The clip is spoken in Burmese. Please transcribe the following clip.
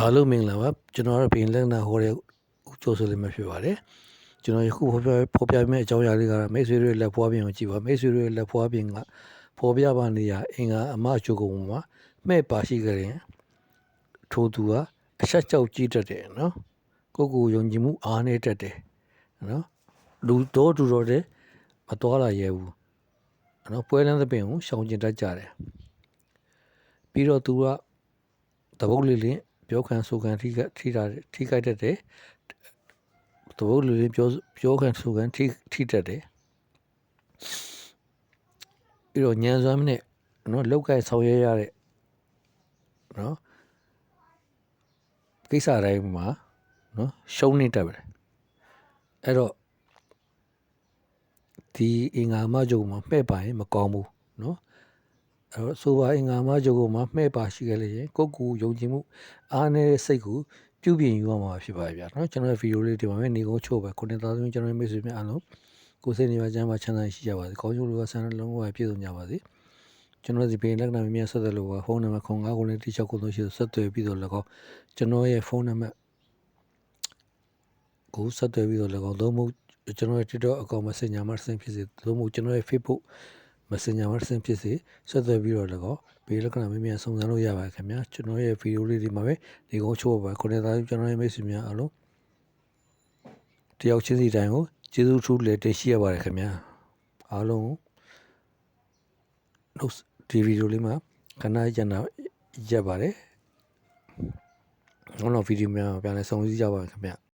အားလုံးမင်္ဂလာပါကျွန်တော်တို့ဘင်လက်နာဟိုတဲ့ဦးကျော်ဆိုလေးမဖြစ်ပါတယ်ကျွန်တော်ယခုဖော်ပြဖော်ပြမယ့်အကြောင်းအရာလေးကတော့မိတ်ဆွေတို့ရဲ့လက်ဖွားပြင်ကိုကြည့်ပါမိတ်ဆွေတို့ရဲ့လက်ဖွားပြင်ကဖော်ပြပါနေရအင်္ဂါအမချိုကုံမှာမဲ့ပါရှိကြရင်ထိုးသူကအဆက်ကြောက်ကြည့်တတ်တယ်နော်ကိုယ့်ကိုယ်ယုံကြည်မှုအားနေတတ်တယ်နော်လူတော်တူတော်တဲ့မတော်လာရဲဘူးနော်ပွဲလန်းသပင်ကိုရှောင်ကျင်တတ်ကြတယ်ပြီးတော့သူကတပုတ်လေးလေး ပြောခံဆိုခံထိကထိတာထိခိုက်တတ်တယ်တပုတ်လေးလေးပြောပြောခံဆိုခံထိထိတတ်တယ်ပြီးတော့ညံစွမ်းနဲ့နော်လောက်ကင်ဆောင်ရွက်ရတဲ့နော်ကိစ္စတိုင်းမှာနော်ရှုံးနေတတ်ပါတယ်အဲ့တော့ဒီအင်္ဂါမကြုံမှာမှဲ့ပါရင်မကောင်းဘူးနော်အဲ့တော့ ဆိုပါအင်္ဂါမကြုံမှာမှဲ့ပါရှိခဲ့လေရင်ကိုယ့်ကိုယ်ယုံကြည်မှုအားနည်းတဲ့စိတ်ကိုပြုပြင်ယူရမှာဖြစ်ပါဗျာနော်ကျွန်တော်ရဲ့ဗီဒီယိုလေးဒီမှာပဲနေကုန်းချို့ပဲကိုတင်သားသမီးကျွန်တော်ရဲ့မိတ်ဆွေများအားလုံးကိုယ်စိတ်နေပါချမ်းပါချမ်းသာရှိကြပါစေကောင်းကျိုးလိုဆန္ဒလုံးဝပြည့်စုံကြပါစေကျွန်တော်ဒီပင်လက္ခဏာမြင်မြတ်ဆက်တယ်လို့ဖုန်းနံပါတ်09ကိုလည်းတိကျကိုလို့ရှိဆက်သွယ်ပြီးတော့လည်းကောကျွန်တော်ရဲ့ဖုန်းနံပါတ်ကိုဆက်သွယ်ပြီးတော့လည်းကောသို့မဟုတ်ကျွန်တော်ရဲ့ TikTok အကောင့် Messenger မှာဆင်းဖြစ်စေသို့မဟုတ်ကျွန်တော်ရဲ့ Facebook Messenger မှာဆင်းဖြစ်စေဆက်သွယ်ပြီးတော့လည်းကောဘေးလက္ခဏာမြင်မြတ်စုံစမ်းလို့ရပါတယ်ခင်ဗျာကျွန်တော်ရဲ့ဗီဒီယိုလေးဒီမှာပဲဒီကုန်းချိုးပါကိုတင်သားကျွန်တော်ရဲ့မိတ်ဆွေများအားလုံးတယောက်ချင်းစီတိုင်းကိုကျေးဇူးထူးလည်းတင်ရှိရပါတယ်ခင်ဗျာအားလုံးလို့ဒီဗီဒီယိုလေးမှာခဏကျန်တာရက်ပါတယ်နောက်နောက်ဗီဒီယိုများပြန်လဲဆုံစည်းကြပါမယ်ခင်ဗျာ